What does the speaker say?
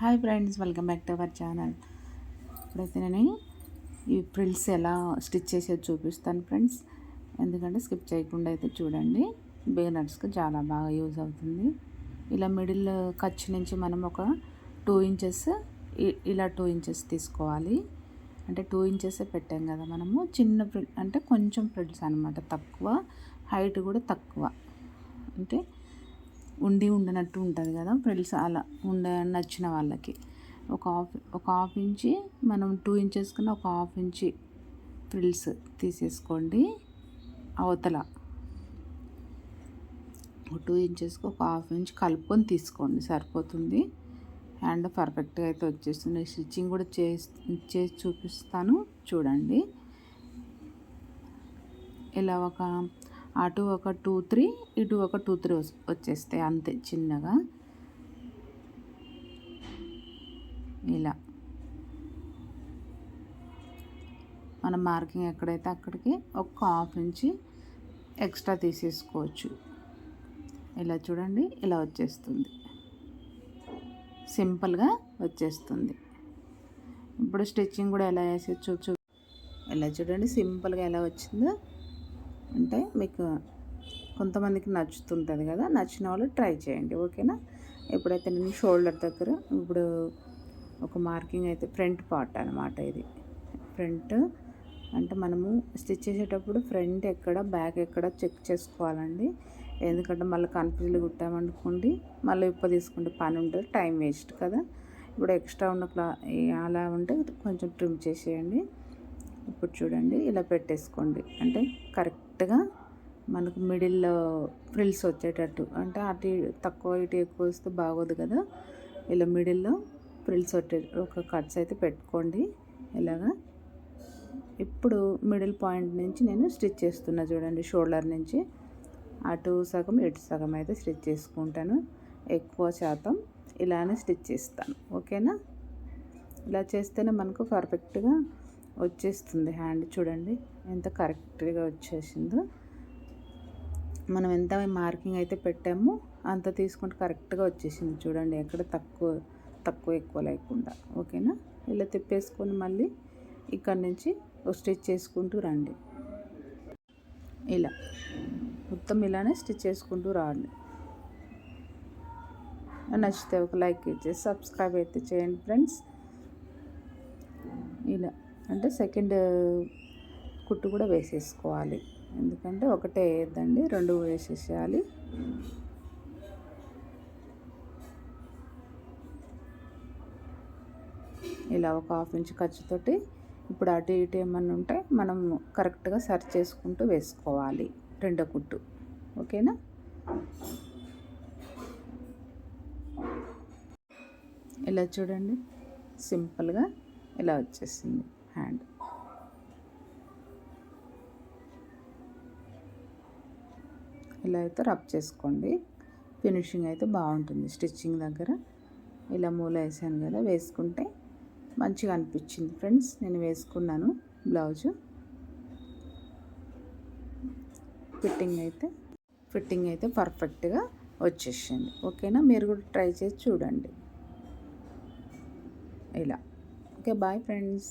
Hi friends welcome back to our channel. ఇప్పుడైతే నేను ఈ ప్రిల్స్ ఎలా స్టిచ్ చేసేది చూపిస్తాను ఫ్రెండ్స్. ఎందుకంటే స్కిప్ చేయకుండా అయితే చూడండి. బిగినర్స్కి చాలా బాగా యూజ్ అవుతుంది. ఇలా మిడిల్ ఖర్చు నుంచి మనం ఒక టూ ఇంచెస్ ఇలా టూ ఇంచెస్ తీసుకోవాలి. అంటే టూ ఇంచెస్ పెట్టాం కదా మనము. చిన్న ప్రిల్ అంటే కొంచెం ప్రిల్స్ అనమాట తక్కువ. హైట్ కూడా తక్కువ. అంటే ఉండి ఉండనట్టు ఉంటుంది కదా ఫ్రిల్స్ అలా ఉండ నచ్చిన వాళ్ళకి. ఒక హాఫ్ ఒక హాఫ్ ఇంచి మనం టూ ఇంచెస్ కన్నా ఒక హాఫ్ ఇంచి ఫ్రిల్స్ తీసేసుకోండి అవతల. టూ ఇంచెస్కి ఒక హాఫ్ ఇంచ్ కలుపుకొని తీసుకోండి సరిపోతుంది. హ్యాండ్ పర్ఫెక్ట్గా అయితే వచ్చేస్తుంది. స్టిచ్చింగ్ కూడా చేసి చేసి చూపిస్తాను చూడండి. ఇలా ఒక అటు ఒక టూ త్రీ ఇటు ఒక టూ త్రీ వచ్చేస్తాయి అంతే చిన్నగా. ఇలా. మన మార్కింగ్ ఎక్కడైతే అక్కడికి ఒక హాఫ్ ఇంచి ఎక్స్ట్రా తీసేసుకోవచ్చు. ఇలా చూడండి ఇలా వచ్చేస్తుంది. సింపుల్గా వచ్చేస్తుంది. ఇప్పుడు స్టిచ్చింగ్ కూడా ఎలా వేసి ఇలా చూడండి సింపుల్గా ఎలా వచ్చిందో. అంటే మీకు కొంతమందికి నచ్చుతుంటుంది కదా నచ్చిన వాళ్ళు ట్రై చేయండి ఓకేనా? ఎప్పుడైతే నేను షోల్డర్ దగ్గర ఇప్పుడు ఒక మార్కింగ్ అయితే ఫ్రంట్ పార్ట్ అనమాట ఇది. ఫ్రంట్ అంటే మనము స్టిచ్ చేసేటప్పుడు ఫ్రంట్ ఎక్కడ బ్యాక్ ఎక్కడ చెక్ చేసుకోవాలండి. ఎందుకంటే మళ్ళీ కన్ఫ్యూజ్లు కుట్టామనుకోండి మళ్ళీ ఇప్ప తీసుకుంటే పని ఉంటుంది టైం వేస్ట్ కదా. ఇప్పుడు ఎక్స్ట్రా ఉన్న క్లా అలా ఉంటే కొంచెం ట్రిమ్ చేసేయండి. ఇప్పుడు చూడండి ఇలా పెట్టేసుకోండి. అంటే కరెక్ట్ కరెక్ట్గా మనకు మిడిల్లో ఫ్రిల్స్ వచ్చేటట్టు. అంటే అటు తక్కువ ఇటు ఎక్కువ వస్తే బాగోదు కదా. ఇలా మిడిల్లో ఫ్రిల్స్ వచ్చే ఒక కట్స్ అయితే పెట్టుకోండి. ఇలాగా. ఇప్పుడు మిడిల్ పాయింట్ నుంచి నేను స్టిచ్ చేస్తున్నా చూడండి షోల్డర్ నుంచి. అటు సగం ఇటు సగం అయితే స్టిచ్ చేసుకుంటాను. ఎక్కువ శాతం ఇలానే స్టిచ్ చేస్తాను. ఓకేనా? ఇలా చేస్తేనే మనకు పర్ఫెక్ట్గా వచ్చేస్తుంది హ్యాండ్ చూడండి. ఎంత కరెక్ట్గా వచ్చేసిందో. మనం ఎంత మార్కింగ్ అయితే పెట్టామో అంత తీసుకుంటే కరెక్ట్గా వచ్చేసింది చూడండి. ఎక్కడ తక్కువ తక్కువ ఎక్కువ లేకుండా. ఓకేనా? ఇలా తిప్పేసుకొని మళ్ళీ ఇక్కడ నుంచి స్టిచ్ చేసుకుంటూ రండి. ఇలా. మొత్తం ఇలానే స్టిచ్ చేసుకుంటూ రండి. నచ్చితే ఒక లైక్ ఇచ్చేసి సబ్స్క్రైబ్ అయితే చేయండి ఫ్రెండ్స్. ఇలా. అంటే సెకండ్ కుట్టు కూడా వేసేసుకోవాలి. ఎందుకంటే ఒకటే వేయద్దండి రెండు వేసేసేయాలి. ఇలా ఒక హాఫ్ ఇంచ్ ఖర్చుతోటి ఇప్పుడు అటు ఇటు ఏమన్నా ఉంటే మనం కరెక్ట్గా సర్చ్ చేసుకుంటూ వేసుకోవాలి రెండో కుట్టు. ఓకేనా? ఇలా చూడండి సింపుల్గా ఇలా వచ్చేసింది. హ్యాండ్ ఇలా అయితే రబ్ చేసుకోండి. ఫినిషింగ్ అయితే బాగుంటుంది. స్టిచ్చింగ్ దగ్గర ఇలా మూల వేసాను కదా వేసుకుంటే మంచిగా అనిపించింది. ఫ్రెండ్స్ నేను వేసుకున్నాను బ్లౌజు. ఫిట్టింగ్ అయితే ఫిట్టింగ్ అయితే పర్ఫెక్ట్గా వచ్చేసింది. ఓకేనా? మీరు కూడా ట్రై చేసి చూడండి. ఇలా. Okay bye friends